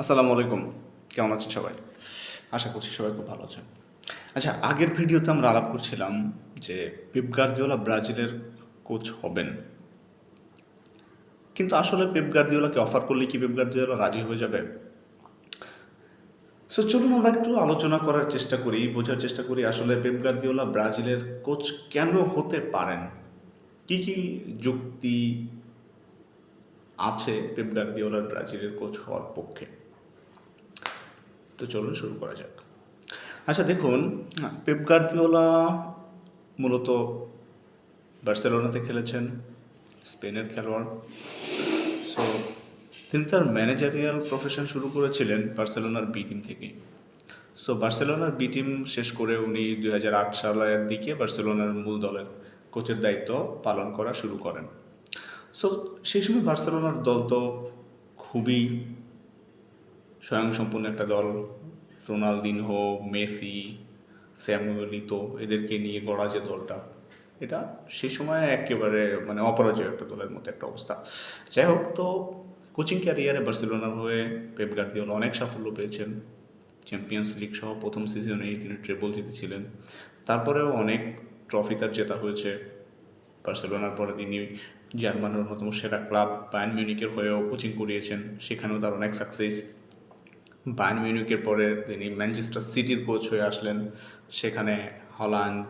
আসসালামু আলাইকুম। কেমন আছেন সবাই? আশা করছি সবাই খুব ভালো আছেন। আচ্ছা আগের ভিডিওতে আমরা আলাপ করছিলাম যে পেপ গার্দিওলা ব্রাজিলের কোচ হবেন। কিন্তু আসলে পেপ গার্দিওলাকে অফার করলে কি পেপ গার্দিওলা রাজি হয়ে যাবে? সো চলুন আমরা একটু আলোচনা করার চেষ্টা করি, বোঝার চেষ্টা করি আসলে পেপ গার্দিওলা ব্রাজিলের কোচ কেন হতে পারেন? কি কি যুক্তি আছে পেপ গার্দিওলার ব্রাজিলের কোচ হওয়ার পক্ষে? তো চলুন শুরু করা যাক। আচ্ছা দেখুন পেপ গার্দিওলা মূলত বার্সেলোনাতে খেলেছেন স্পেনের খেলোয়াড়। সো তিনি তার ম্যানেজারিয়াল প্রফেশন শুরু করেছিলেন বার্সেলোনার বি টিম থেকে সো বার্সেলোনার বি টিম শেষ করে উনি দু হাজার আট সালের দিকে বার্সেলোনার মূল দলের কোচের দায়িত্ব পালন করা শুরু করেন। সো সেই সময় বার্সেলোনার দল তো খুবই স্বয়ংসম্পূর্ণ একটা দল। রোনালদিনহো, মেসি স্যামুয়েলিতো এদেরকে নিয়ে গড়া যে দলটা, এটা সে সময় একেবারে মানে অপরাজয় একটা দলের মতো একটা অবস্থা। যাই হোক, তো কোচিং ক্যারিয়ারে বার্সেলোনার হয়ে পেপ গার্দিওলা অনেক সাফল্য পেয়েছেন। চ্যাম্পিয়ন্স লিগ সহ প্রথম সিজনেই তিনি ট্রেবল জিতেছিলেন। তারপরেও অনেক ট্রফি তার জেতা হয়েছে। বার্সেলোনার পরে তিনি জার্মানের অন্যতম সেরা ক্লাব বায়ান মিউনিকের হয়েও কোচিং করিয়েছেন। সেখানেও তার অনেক সাকসেস। বায়ান মিউনিকের পরে তিনি ম্যানচেস্টার সিটির কোচ হয়ে আসলেন। সেখানে হল্যান্ড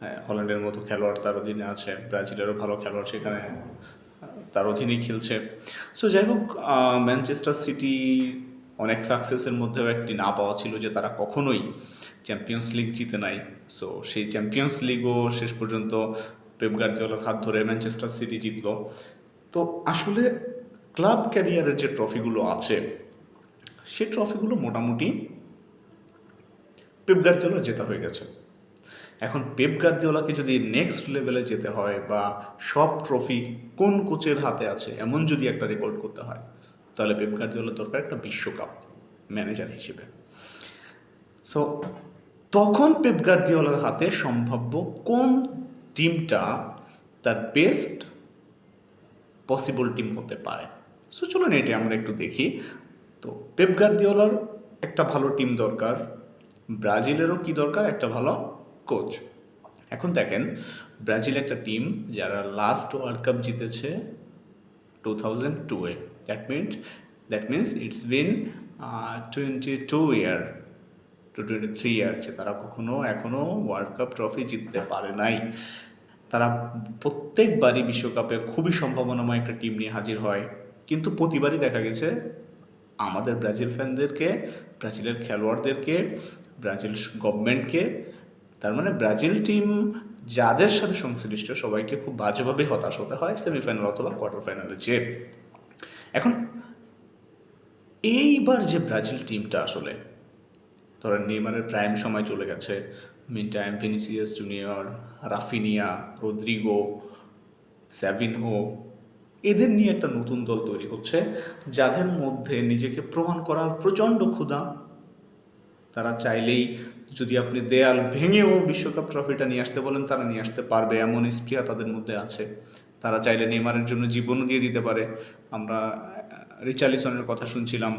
হ্যাঁ, হল্যান্ডের মতো খেলোয়াড় তার অধীনে আছে। ব্রাজিলেরও ভালো খেলোয়াড় সেখানে তার অধীনেই খেলছে। সো যাই হোক ম্যানচেস্টার সিটি অনেক সাকসেসের মধ্যেও একটি না পাওয়া ছিল যে তারা কখনোই চ্যাম্পিয়ন্স লিগ জিতে নাই। সো সেই চ্যাম্পিয়ন্স লিগও শেষ পর্যন্ত পেপ গার্দিওলার হাত ধরে ম্যানচেস্টার সিটি জিতলো। তো আসলে ক্লাব ক্যারিয়ারের যে ট্রফিগুলো আছে সেই ট্রফিগুলো মোটামুটি পেপ গার্দিওলা জেতা হয়ে গেছে। এখন পেপ গার্দিওলাকে যদি নেক্সট লেভেলে যেতে হয় বা সব ট্রফি কোন কোচের হাতে আছে, এমন যদি একটা রেকর্ড করতে হয়, তাহলে পেপ গার্দিওলার দরকার একটা বিশ্বকাপ ম্যানেজার হিসেবে। সো তখন পেপ গার্দিওলার হাতে সম্ভাব্য কোন টিমটা তার বেস্ট পসিবল টিম হতে পারে? সো চলুন এটা আমরা একটু দেখি। তো পেপ গার্দিওলার একটা ভালো টিম দরকার, ব্রাজিলেরও কি দরকার? একটা ভালো কোচ এখন দেখেন, ব্রাজিল একটা টিম যারা লাস্ট ওয়ার্ল্ড কাপ জিতেছে two thousand two that means that means it's been twenty two year to twenty three year যে তারা কখনো এখনও ওয়ার্ল্ড কাপ ট্রফি জিততে পারে নাই। তারা প্রত্যেকবারই বিশ্বকাপে খুবই সম্ভাবনাময় একটা টিম নিয়ে হাজির হয়। কিন্তু প্রতিবারই দেখা গেছে আমাদের ব্রাজিল ফ্যানদেরকে, ব্রাজিলের খেলোয়াড়দেরকে, ব্রাজিল গভর্নমেন্টকে তার মানে ব্রাজিল টিম যাদের সাথে সংশ্লিষ্ট সবাইকে খুব বাজেভাবে হতাশ হতে হয় সেমিফাইনাল অথবা কোয়ার্টার ফাইনালে যে এখন এইবার যে ব্রাজিল টিমটা আসলে, ধরেন নেইমারের প্রাইম সময় চলে গেছে mean time Vinicius Junior Raphinha, Rodrygo Savinho এদের নিয়ে একটা নতুন দল তৈরি হচ্ছে, যাদের মধ্যে নিজেকে প্রমাণ করার প্রচণ্ড ক্ষুধা। তারা চাইলেই যদি আপনি দেয়াল ভেঙেও বিশ্বকাপ ট্রফিটা নিয়ে আসতে বলেন, তারা নিয়ে আসতে পারবে, এমন স্প্রিয়া তাদের মধ্যে আছে। তারা চাইলে নেইমারের জন্য জীবন দিয়ে দিতে পারে। আমরা রিচার্লিসনের কথা শুনছিলাম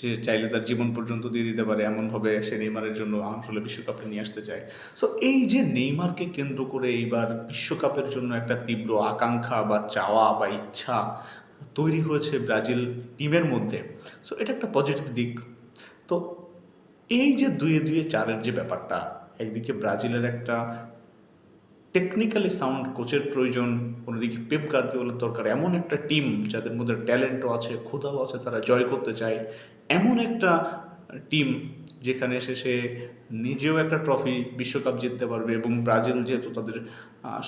সে চাইলে তার জীবন পর্যন্ত দিয়ে দিতে পারে, এমনভাবে সে নেইমারের জন্য আসলে বিশ্বকাপে নিয়ে আসতে চায়। সো এই যে নেইমারকে কেন্দ্র করে এইবার বিশ্বকাপের জন্য একটা তীব্র আকাঙ্ক্ষা বা চাওয়া বা ইচ্ছা তৈরি হয়েছে ব্রাজিল টিমের মধ্যে সো এটা একটা পজিটিভ দিক। তো এই যে দুয়ে দুয়ে চারের যে ব্যাপারটা, একদিকে ব্রাজিলের একটা টেকনিক্যালি সাউন্ড কোচের প্রয়োজন, অন্যদিকে পেপ গার্দিওলার দরকার এমন একটা টিম যাদের মধ্যে ট্যালেন্টও আছে, ক্ষুধাও আছে, তারা জয় করতে চায়। এমন একটা টিম যেখানে এসে সে নিজেও একটা ট্রফি বিশ্বকাপ জিততে পারবে এবং ব্রাজিল যেহেতু তাদের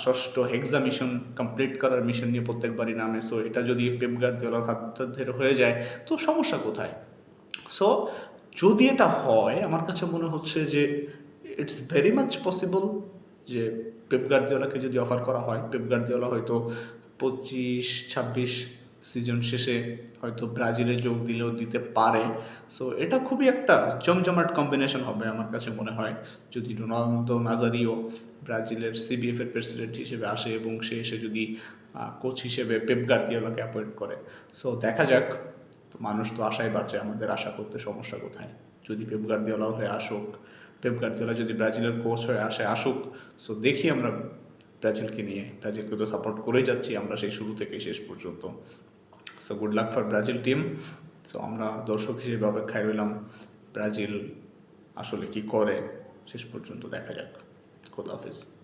ষষ্ঠ হেক্সা মিশন কমপ্লিট করার মিশন নিয়ে প্রত্যেকবারই নামে সো এটা যদি পেপ গার্দিওলার হাত ধরে হয়ে যায়, তো সমস্যা কোথায়? সো যদি এটা হয়, আমার কাছে মনে হচ্ছে যে ইটস ভেরি মাচ পসিবল যে পেপ গার্দিওলাকে যদি অফার করা হয় পেপ গার্দিওলা হয়তো পঁচিশ, ছাব্বিশ সিজন শেষে হয়তো ব্রাজিলে যোগ দিলেও দিতে পারে। সো এটা খুবই একটা জমজমাট কম্বিনেশন হবে আমার কাছে মনে হয়। যদি রোনালদো নাজারিও ব্রাজিলের সিবিএফ এর প্রেসিডেন্ট হিসেবে আসে এবং সে এসে যদি কোচ হিসেবে পেপ গার্দিওলাকে অ্যাপয়েন্ট করে। সো দেখা যাক। মানুষ তো আশায় বাঁচে আমাদের আশা করতে সমস্যা কোথায়। যদি পেপ গার্দিওলা হয়ে আসুক পেপ যদি ব্রাজিলের কোচ হয়ে আসে, আসুক। সো দেখি আমরা ব্রাজিলকে নিয়ে। ব্রাজিলকে তো সাপোর্ট করেই যাচ্ছি আমরা সেই শুরু থেকে শেষ পর্যন্ত। So good luck for Brazil team so আমরা দর্শক হিসেবে অপেক্ষায় রইলাম। ব্রাজিল আসলে কি করে, শেষ পর্যন্ত দেখা যাক। খোদা হাফেজ।